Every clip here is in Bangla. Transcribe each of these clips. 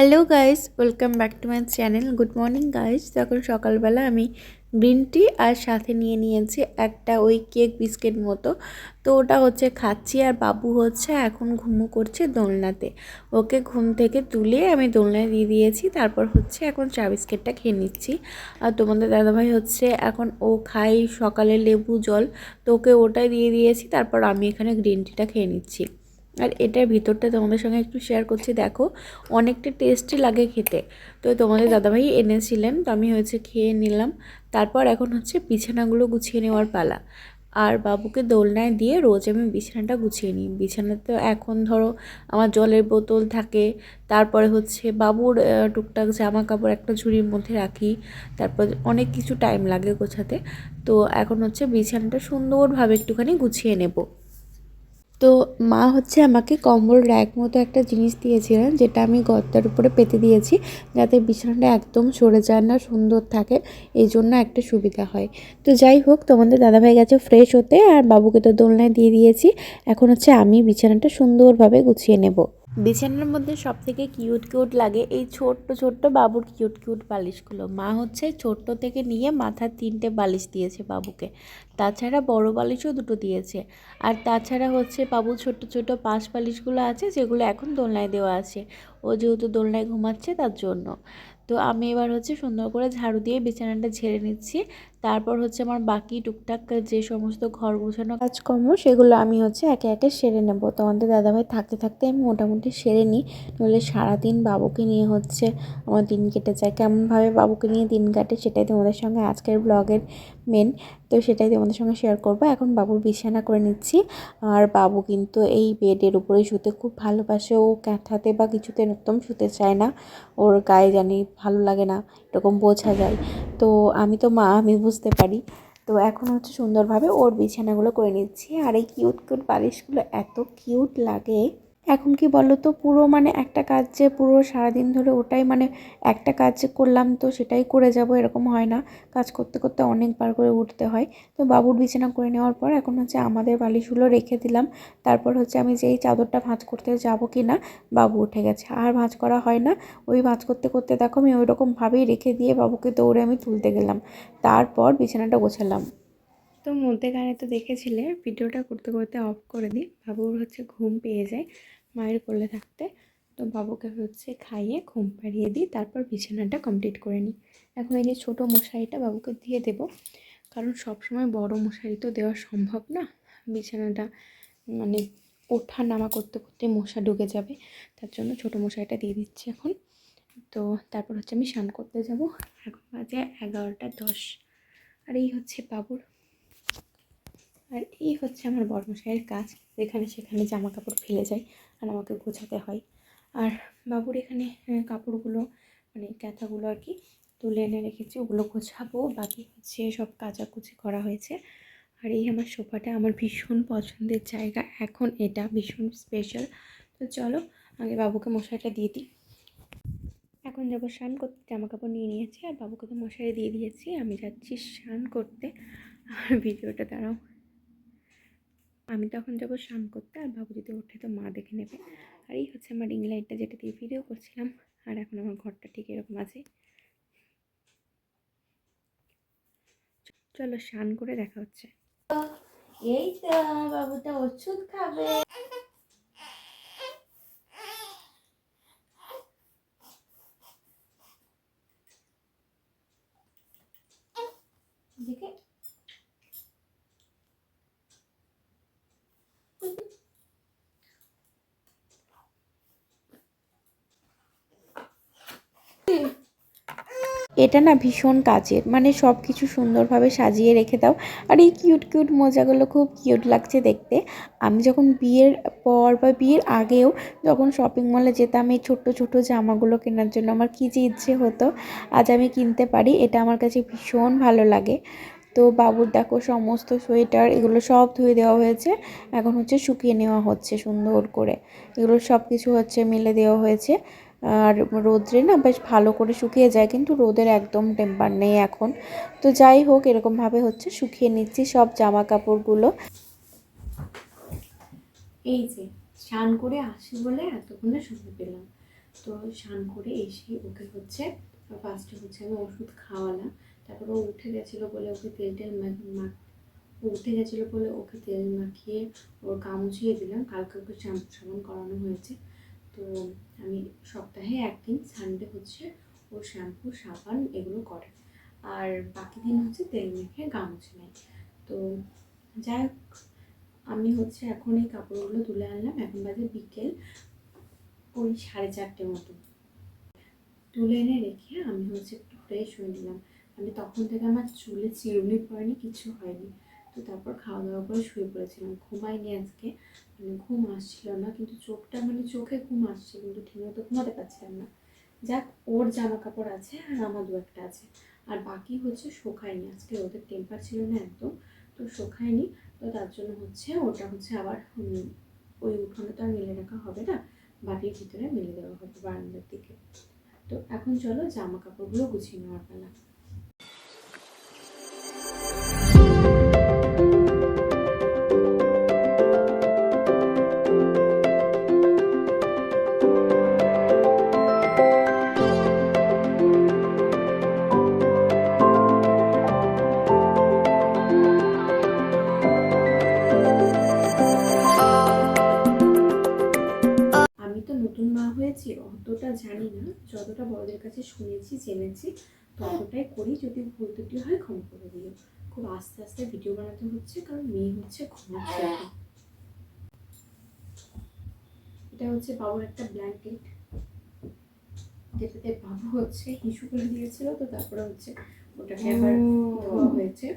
Hello guys welcome back to my channel good morning guys তখন সকালবেলা আমি গ্রিন টি আর সাথে নিয়ে নিয়েছি একটা ওই কেক বিস্কিট মতো। তো ওটা হচ্ছে খাচ্ছি আর বাবু হচ্ছে এখন ঘুমো করছে দোলনাতে। ওকে ঘুম থেকে তুলে আমি দোলনায় দিয়ে দিয়েছি। তারপর হচ্ছে এখন চা বিস্কিটটা খেয়ে নিচ্ছি। আর তোমাদের দাদাভাই হচ্ছে এখন ও খাই সকালে লেবু জল। তো ওকে ওটাই দিয়ে দিয়েছি। তারপর আমি এখানে গ্রিন টিটা খেয়ে নিচ্ছি। আর এটার ভিতরটা তোমাদের সঙ্গে একটু শেয়ার করছি, দেখো, অনেকটা টেস্টি লাগে খেতে। তো তোমাদের দাদাভাই এনেছিলেন, তো আমি হয়েছে খেয়ে নিলাম। তারপর এখন হচ্ছে বিছানাগুলো গুছিয়ে নেওয়ার পালা। আর বাবুকে দোলনায় দিয়ে রোজ আমি বিছানাটা গুছিয়ে নিই। বিছানাতে এখন ধরো আমার জলের বোতল থাকে, তারপরে হচ্ছে বাবুর টুকটাক জামা কাপড় একটা ঝুড়ির মধ্যে রাখি, তারপর অনেক কিছু টাইম লাগে গোছাতে। তো এখন হচ্ছে বিছানাটা সুন্দরভাবে একটুখানি গুছিয়ে নেব। তো মা হচ্ছে আমাকে কম্বল র্যাক মতো একটা জিনিস দিয়েছিলেন, যেটা আমি গদ্দার উপরে পেতে দিয়েছি, যাতে বিছানাটা একদম সরে যায় না, সুন্দর থাকে, এই জন্য একটা সুবিধা হয়। তো যাই হোক, তোমাদের দাদাভাই গেছে ফ্রেশ হতে, আর বাবুকে তো দোলনায় দিয়ে দিয়েছি। এখন হচ্ছে আমি বিছানাটা সুন্দরভাবে গুছিয়ে নেব। বিছানার মধ্যে সব থেকে কিউট কিউট লাগে এই ছোট্ট ছোট্ট বাবুর কিউট কিউট বালিশগুলো। মা হচ্ছে ছোট্ট থেকে নিয়ে মাথার তিনটে বালিশ দিয়েছে বাবুকে। তাছাড়া বড় বালিশও দুটো দিয়েছে। আর তাছাড়া হচ্ছে বাবু ছোট্ট ছোট্ট পাশ বালিশগুলো আছে, যেগুলো এখন দোলনায় দেওয়া আছে। ও যেহেতু দোলনায় ঘুমাচ্ছে তার জন্য। তো আমি এবার হচ্ছে সুন্দর করে ঝাড়ু দিয়ে বিছানাটা ঝেড়ে নিচ্ছি। তারপর হচ্ছে আমার বাকি টুকটাক যে সমস্ত ঘর গোছানো কাজকর্ম, সেগুলো আমি হচ্ছে একে একে সেরে নেব। তোমাদের দাদাভাই থাকতে থাকতে আমি মোটামুটি সেরে নিই। নইলে সারাদিন বাবুকে নিয়ে হচ্ছে আমার দিন কেটে যায়। কেমনভাবে বাবুকে নিয়ে দিন কাটে সেটাই তোমাদের সঙ্গে আজকের ব্লগের মেন তো সেটাই তোমাদের সঙ্গে শেয়ার করব। এখন বাবুর বিছানা করে নিচ্ছি। আর বাবু কিন্তু এই বেডের উপরে শুতে খুব ভালোবাসে। ও ক্যাথাতে বা কিছুতে একদম শুতে চায় না। ওর গায়ে জানি ভালো লাগে না, এরকম বোঝা যায়। তো আমি তো মা, আমি বুঝতে পারি। তো এখন হচ্ছে সুন্দরভাবে ওর বিছানাগুলো করে নিচ্ছি। আর এই কিউট কিউট বালিশগুলো এত কিউট লাগে। এখন কি বলো তো, পুরো মানে একটা কাজ যে পুরো সারাদিন ধরে ওটাই মানে একটা কাজ করলাম তো সেটাই করে যাব, এরকম হয় না। কাজ করতে করতে অনেকবার করে উঠতে হয়। তো বাবুর বিছানা করে নেওয়ার পর এখন হচ্ছে আমাদের বালিশগুলো রেখে দিলাম। তারপর হচ্ছে আমি যেই চাদরটা ভাঁজ করতে যাব কি না, বাবু উঠে গেছে। আর ভাঁজ করা হয় না। ওই ভাঁজ করতে করতে দেখো আমি ওই রকমভাবেই রেখে দিয়ে বাবুকে দৌড়ে আমি তুলতে গেলাম। তারপর বিছানাটা গোছালাম। তো মধ্যেখানে তো দেখেছিলে, ভিডিওটা করতে করতে অফ করে দিই। বাবুর হচ্ছে ঘুম পেয়ে যায়। মায়ের কোলে থাকতে। তো বাবুকে হচ্ছে খাইয়ে ঘুম পাড়িয়ে দিই, তারপর বিছানাটা কমপ্লিট করে নিই। এখন এই যে ছোটো মশারিটা বাবুকে দিয়ে দেবো। কারণ সবসময় বড় মশারি তো দেওয়া সম্ভব না। বিছানাটা মানে ওঠা নামা করতে করতে মশা ঢুকে যাবে। তার জন্য ছোটো মশারিটা দিয়ে দিচ্ছি এখন। তো তারপর হচ্ছে আমি স্নান করতে যাব। এখন বাজে এগারোটা দশ। আর এই হচ্ছে বাবুর আর এই হচ্ছে আমার বর্মশাইয়ের কাজ। যেখানে সেখানে জামা কাপড় ফেলে যায় আর আমাকে গোছাতে হয়। আর বাবুর এখানে কাপড়গুলো মানে ক্যাথাগুলো আর কি, তুলে এনে রেখেছি। ওগুলো গোছাবো। বাকি হচ্ছে সব কাচাকুচি করা হয়েছে। আর এই আমার সোফাটা আমার ভীষণ পছন্দের জায়গা। এখন এটা ভীষণ স্পেশাল তো চলো, আগে বাবুকে মশারিটা দিয়ে দিই। এখন যাব স্নান করতে। জামা কাপড় নিয়ে নিয়েছি আর বাবুকে তো মশারি দিয়ে দিয়েছি। আমি যাচ্ছি স্নান করতে। আর ভিডিওটা দাঁড়াও। আমি তখন যাব স্নান করতে আর বাবু যদি ওঠে তো মা দেখে নেবে। আর এই হচ্ছে আমার রিং লাইটটা যেটা দিয়ে ভিডিও করছিলাম। আর এখন আমার ঘরটা ঠিক এরকম আছে। চলো স্নান করে দেখা হচ্ছে। এই বাবুটা ওষুধ খাবে। এটা না ভীষণ কাজের। মানে সব কিছু সুন্দরভাবে সাজিয়ে রেখে দাও। আর এই কিউট কিউট মোজাগুলো খুব কিউট লাগছে দেখতে। আমি যখন বিয়ের পর বা বিয়ের আগেও যখন শপিং মলে যেতাম, এই ছোট্ট ছোট জামাগুলো কেনার জন্য আমার কী যে ইচ্ছে হতো, আজ আমি কিনতে পারি, এটা আমার কাছে ভীষণ ভালো লাগে। তো বাবুর দেখো সমস্ত সোয়েটার, এগুলো সব ধুয়ে দেওয়া হয়েছে। এখন হচ্ছে শুকিয়ে নেওয়া হচ্ছে সুন্দর করে। এগুলো সব কিছু হচ্ছে মেলে দেওয়া হয়েছে। আর রোদ্রে না বেশ ভালো করে শুকিয়ে যায়, কিন্তু রোদের একদম টেম্পার নেই এখন। তো যাই হোক, এরকমভাবে হচ্ছে শুকিয়ে নিচ্ছি সব জামা কাপড়গুলো এই যে, স্নান করে আসি বলে এতক্ষণে সময় পেলাম। তো স্নান করে এসে ওকে হচ্ছে ফার্স্টে হচ্ছে আমি ওষুধ খাওয়ালাম। তারপর ও উঠে গেছিল বলে ওকে তেল টেল মাখ উঠে গেছিল বলে ওকে তেল মাখিয়ে ওর গা মুছিয়ে দিলাম। কালকে ওকে শ্যাম্পু করানো হয়েছে। তো আমি সপ্তাহে একদিন সানডে হচ্ছে ও শ্যাম্পু সাবান এগুলো করে। আর বাকি দিন হচ্ছে তেল মেখে গা নেয়। তো যাই হোক, আমি হচ্ছে এখন এই কাপড়গুলো তুলে আনলাম। এখন বাজে বিকেল, ওই সাড়ে চারটে মতো। তুলে এনে রেখে আমি হচ্ছে একটু ফ্রেশ হয়ে নিলাম। আমি তখন থেকে আমার চুলে চিরুনি পড়েনি, কিছু হয়নি। তো তারপর খাওয়া দাওয়া করে শুয়ে পড়েছিলাম। ঘুমাইনি আজকে। মানে ঘুম আসছিল না, কিন্তু চোখটা মানে চোখে ঘুম আসছে, কিন্তু ঠিকমতো ঘুমাতে পারছিলাম না। যাক, ওর জামা কাপড় আছে আর আমার দু একটা আছে। আর বাকি হচ্ছে শোকায়নি আজকে ওদের টেম্পার ছিল না একদম, তো শোকায়নি তো তার জন্য হচ্ছে ওটা হচ্ছে আবার ওই উঠোনে তো আর মেলে রাখা হবে না বাড়ির ভিতরে মেলে দেওয়া হবে বারান্দার দিকে। তো এখন চলো জামা কাপড়গুলো গুছিয়ে নেওয়ার পালা। জেনেছি ততটাই করি যদি ভুল ত্রুটি হয় ক্ষমা করে দিও। খুব আস্তে আস্তে ভিডিও বানাতে হচ্ছে কারণ মেয়ে হচ্ছে ঘুমাচ্ছে এটা হচ্ছে বাবুর একটা ব্ল্যাঙ্কেট যেটাতে বাবু হচ্ছে হিসু করে দিয়েছিল তো তারপরে হচ্ছে ওটাকে আবার ধোয়া হয়েছে।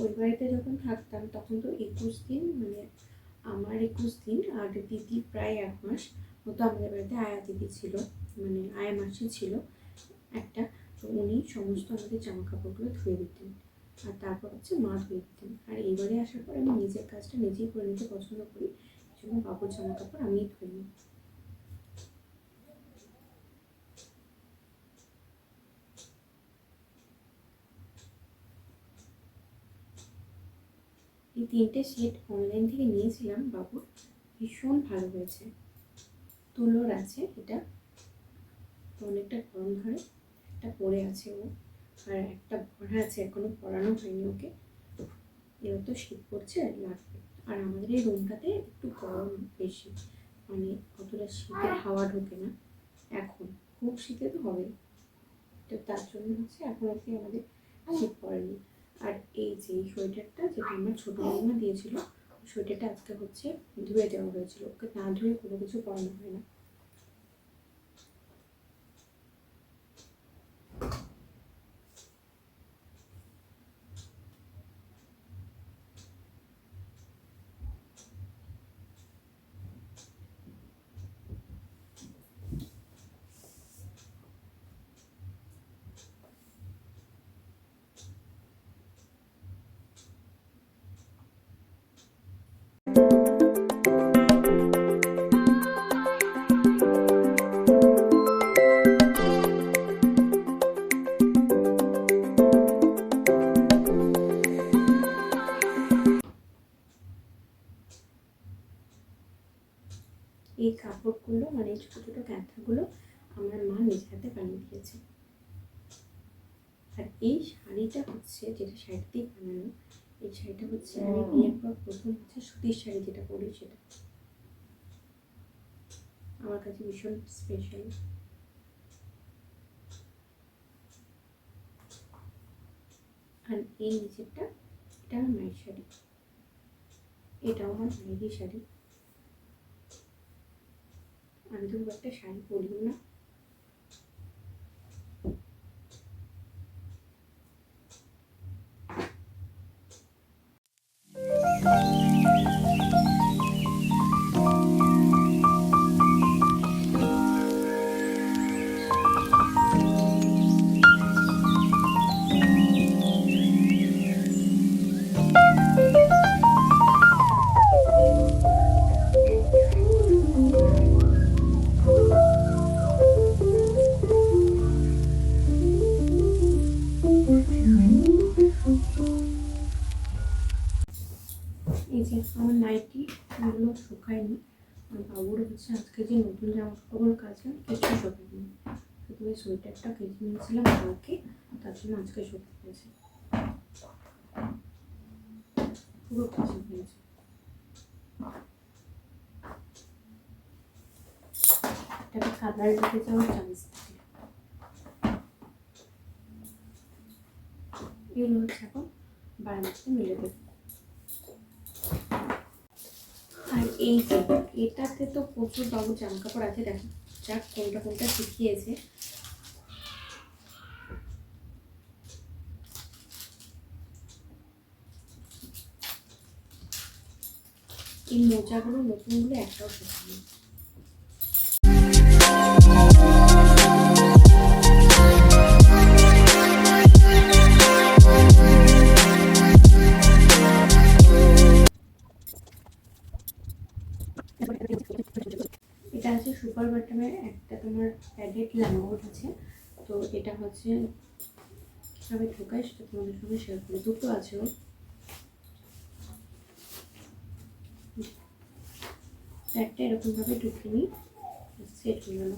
ওই বাড়িতে যখন থাকতাম, তখন তো একুশ দিন মানে আমার একুশ দিন, আর দিদি প্রায় এক মাস মতো আমাদের বাড়িতে আয়া দিদি ছিল মানে আয়া মাসি ছিল একটা। তো উনি সমস্ত আমাদের জামা কাপড়গুলো ধুয়ে দিতেন। আর তারপর হচ্ছে মা ধুয়ে দিতেন। আর এইবারে আসার পর আমি নিজের কাজটা নিজেই করে নিতে পছন্দ করি, এই জন্য বাবুর জামা কাপড় আমিই ধুয়ে নিই এই তিনটে সেট অনলাইন থেকে নিয়েছিলাম বাবু। ভীষণ ভালো হয়েছে। তুলোর আছে এটা। অনেকটা গরম ধরে। একটা পরে আছে ও। আর একটা ভরা আছে, এখনও পরানো হয়নি ওকে। এবার তো শীত পড়ছে, লাগবে। আর আমাদের এই রুমটাতে একটু গরম বেশি। মানে অতটা শীতের হাওয়া ঢোকে না। এখন, খুব শীতে তো হবে তো তার জন্য হচ্ছে এখন অব্দি আমাদের শীত পড়েনি। আর এই যে সোয়েটারটা যেটা আমার ছোটো মামা দিয়েছিল, সোয়েটারটা আজকে হচ্ছে ধুয়ে দেওয়া হয়েছিল। ওকে না ধুয়ে কোনো কিছু পরানো হয় না। ছোটো ছোটো ক্যাঁথাগুলো আমার মা নিজের হাতে বানিয়ে দিয়েছে। আর এই শাড়িটা হচ্ছে যেটা শাড়ি দিয়ে বানানো এই শাড়িটা হচ্ছে আমি বিয়ের পর প্রথম হচ্ছে সুতির শাড়ি যেটা পরি সেটা। আমার কাছে ভীষণ স্পেশাল আর এই নিচেরটা এটা আমার মায়ের শাড়ি। এটাও আমার মায়েরই শাড়ি। আমি খুব একটা শাড়ি পরিও না। হচ্ছে আজকে যে নতুন জামা কাপড়গুলো কাচলাম কিছু শুকায়নি শুধু ওই সোয়েটারটা কেটে নিয়েছিলাম কালকে, তার জন্য আজকে শুকিয়ে গেছে পুরো কাছে হয়েছে কালার দিতে যাওয়ার চান্স থাকে এগুলো হচ্ছে এখন বারান্দাতে মেলে দেবো। আর এই এটাতে তো প্রচুর বাবু জামা কাপড় আছে, দেখো, যাক, কোনটা কোনটা শিখিয়েছে এই মোজাগুলো নতুনগুলো একটাও শেখায়নি এটা আছে সুপার বাটামের একটা তোমার প্যাডেড ল্যাঙ্গোট আছে। তো এটা হচ্ছে কীভাবে ঢোকায় সেটা তোমাদের সঙ্গে শেয়ার করি। দুটো আছে ওর প্যাডটা এরকমভাবে ঢুকে নিই। সেট হয়ে গেল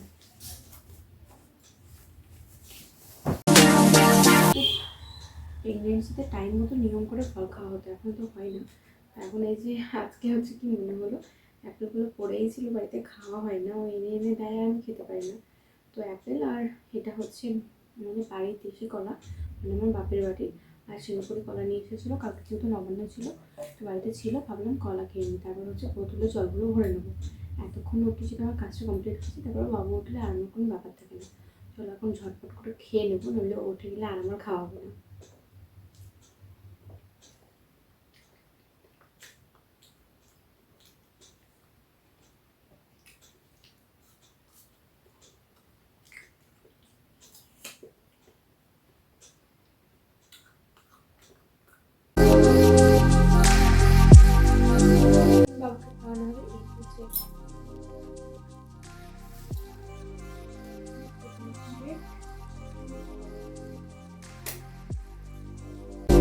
প্রেগনেন্সিতে টাইম মতো নিয়ম করে ফল খাওয়া হতো, এখন তো হয় না। এখন এই যে আজকে হচ্ছে কি মনে হলো? অ্যাপেলগুলো পড়েই ছিল, বাড়িতে খাওয়া হয় না। ও এনে এনে দেয়, আমি খেতে পারি না। তো অ্যাপেল আর এটা হচ্ছে আমাদের বাড়ির দেশি কলা মানে আমার বাপের বাড়ি। আর সিঙ্গাপুরি কলা নিয়ে এসেছিল, কালকে যেহেতু নবান্ন ছিল, তো বাড়িতে ছিল, ভাবলাম কলা খেয়ে নিই তারপর হচ্ছে বোতলে জলগুলো ভরে নেব। এতক্ষণ উঠে যদি আমার কাজটা কমপ্লিট হচ্ছে, তারপর বাবু উঠলে আর আমার কোনো ব্যাপার থাকে না। চলো এখন ঝটপট করে খেয়ে নেব নইলে ও উঠে গেলে আর আমার খাওয়া হবে না।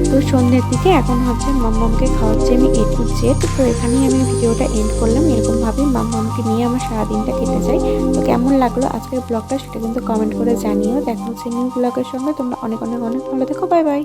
তো সন্ধ্যের দিকে এখন হচ্ছে মাম্মামকে খাওয়াচ্ছি আমি এ টু তো এখানেই আমি ভিডিওটা এন্ড করলাম। এরকমভাবেই মাম্মামকে নিয়ে আমার সারাদিনটা কেটে যায়। তো কেমন লাগল আজকের ব্লগটা সেটা কিন্তু কমেন্ট করে জানিও। দেখা হচ্ছে নিউ ব্লগের সঙ্গে। তোমরা অনেক অনেক অনেক ভালো থেকো। Bye bye